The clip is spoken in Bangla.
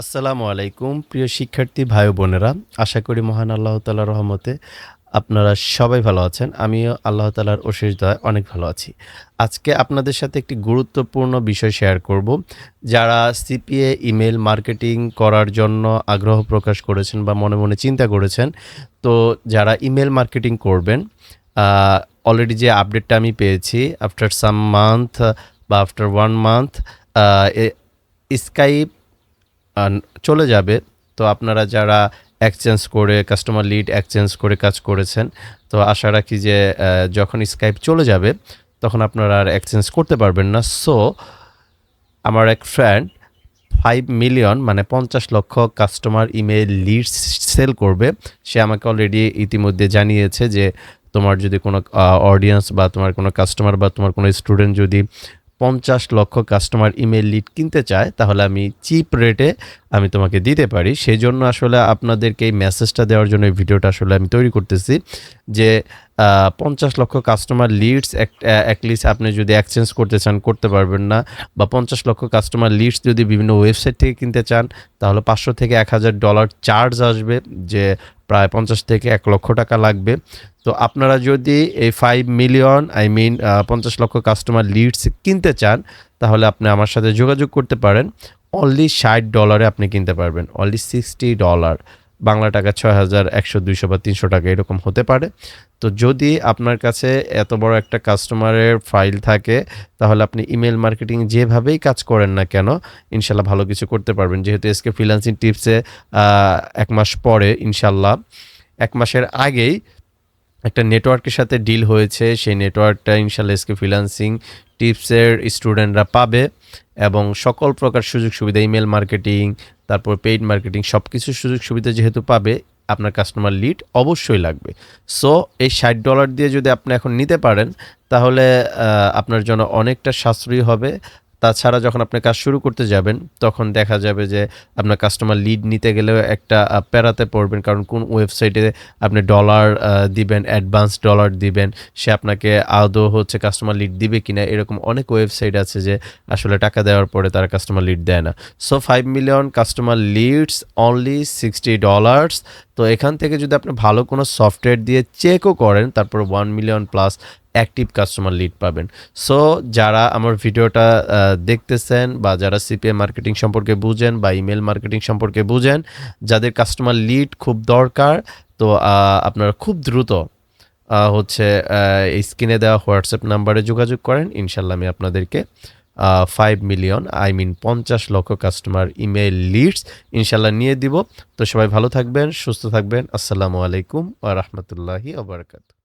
আসসালামু আলাইকুম, প্রিয় শিক্ষার্থী ভাই বোনেরা। আশা করি মহান আল্লাহ তালার রহমতে আপনারা সবাই ভালো আছেন। আমিও আল্লাহ তালার অশেষ দয় অনেক ভালো আছি। আজকে আপনাদের সাথে একটি গুরুত্বপূর্ণ বিষয় শেয়ার করব, যারা সিপিএ ইমেল মার্কেটিং করার জন্য আগ্রহ প্রকাশ করেছেন বা মনে মনে চিন্তা করেছেন, তো যারা ইমেল মার্কেটিং করবেন অলরেডি যে আপডেটটা আমি পেয়েছি আফটার সাম মান্থ বা আফটার ওয়ান মান্থ স্কাইপ চলে যাবে। তো আপনারা যারা এক্সচেঞ্জ করে কাস্টমার লিড এক্সচেঞ্জ করে কাজ করেছেন, তো আশা রাখি যে যখন স্কাইপ চলে যাবে, তখন আপনারা আর এক্সচেঞ্জ করতে পারবেন না। সো আমার এক ফ্রেন্ড ফাইভ মিলিয়ন মানে পঞ্চাশ লক্ষ কাস্টমার ইমেল লিড সেল করবে। সে আমাকে অলরেডি ইতিমধ্যে জানিয়েছে যে, তোমার যদি কোনো অডিয়েন্স বা তোমার কোনো কাস্টমার বা তোমার কোনো স্টুডেন্ট যদি পঞ্চাশ লক্ষ কাস্টমার ইমেল লিড কিনতে চায়, তাহলে আমি চিপ রেটে আমি তোমাকে দিতে পারি। সেই জন্য আসলে আপনাদেরকে এই মেসেজটা দেওয়ার জন্য, এই ভিডিওটা আসলে আমি তৈরি করতেছি যে পঞ্চাশ লক্ষ কাস্টমার লিডস অ্যাটলিস্ট আপনি যদি এক্সচেঞ্জ করতে চান, করতে পারবেন না। বা পঞ্চাশ লক্ষ কাস্টমার লিডস যদি বিভিন্ন ওয়েবসাইট থেকে কিনতে চান, তাহলে পাঁচশো থেকে এক হাজার ডলার চার্জ আসবে যে প্রায় পঞ্চাশ থেকে এক লক্ষ টাকা লাগবে। তো আপনারা যদি এই ফাইভ মিলিয়ন আই মিন পঞ্চাশ লক্ষ কাস্টমার লিডস কিনতে চান, তাহলে আপনি আমার সাথে যোগাযোগ করতে পারেন। অনলি ষাট ডলারে আপনি কিনতে পারবেন। অনলি সিক্সটি ডলার বাংলা টাকা ছয় হাজার একশো দুইশো বা তিনশো টাকা এরকম হতে পারে। তো যদি আপনার কাছে এত বড় একটা কাস্টমারের ফাইল থাকে, তাহলে আপনি ইমেল মার্কেটিং যেভাবেই কাজ করেন না কেন, ইনশাল্লাহ ভালো কিছু করতে পারবেন। যেহেতু এসকে ফ্রিলান্সিং টিপসে এক মাস পরে ইনশাল্লাহ, এক মাসের আগেই একটা নেটওয়ার্কের সাথে ডিল হয়েছে। সেই নেটওয়ার্কটা ইনশাল্লাহ এসকে ফ্রিলান্সিং টিপসের স্টুডেন্টরা পাবে এবং সকল প্রকার সুযোগ সুবিধা ইমেল মার্কেটিং তারপর পেইড মার্কেটিং সব কিছু সুযোগ সুবিধা যেহেতু পাবে, আপনার কাস্টমার লিড অবশ্যই লাগবে। সো এই ষাট ডলার দিয়ে যদি আপনি এখন নিতে পারেন, তাহলে আপনার জন্য অনেকটা সাশ্রয়ী হবে। তাছাড়া যখন আপনি কাজ শুরু করতে যাবেন, তখন দেখা যাবে যে আপনার কাস্টমার লিড নিতে গেলেও একটা প্যারাতে পড়বেন। কারণ কোন ওয়েবসাইটে আপনি ডলার দিবেন অ্যাডভান্স ডলার দিবেন, সে আপনাকে আদৌ হচ্ছে কাস্টমার লিড দিবে কিনা, এরকম অনেক ওয়েবসাইট আছে যে আসলে টাকা দেওয়ার পরে তারা কাস্টমার লিড দেয় না। So five million customer leads only sixty dollars তো এখান থেকে যদি আপনি ভালো কোনো সফটওয়্যার দিয়ে চেকও করেন, তারপর one million plus active customer lead পাবেন। সো যারা আমার ভিডিওটা দেখতেছেন বা যারা সিপিএ মার্কেটিং সম্পর্কে বুঝেন বা ইমেল মার্কেটিং সম্পর্কে বুঝেন, যাদের কাস্টমার লিড খুব দরকার, তো আপনারা খুব দ্রুত হচ্ছে স্ক্রিনে দেওয়া হোয়াটসঅ্যাপ নাম্বারে যোগাযোগ করেন। ইনশাল্লাহ আমি আপনাদেরকে ফাইভ মিলিয়ন আই মিন পঞ্চাশ লক্ষ কাস্টমার ইমেল লিডস ইনশাল্লাহ নিয়ে দিব। তো সবাই ভালো থাকবেন, সুস্থ থাকবেন। আসসালামু আলাইকুম ওয়া রাহমাতুল্লাহি ওয়া বারাকাতুহু।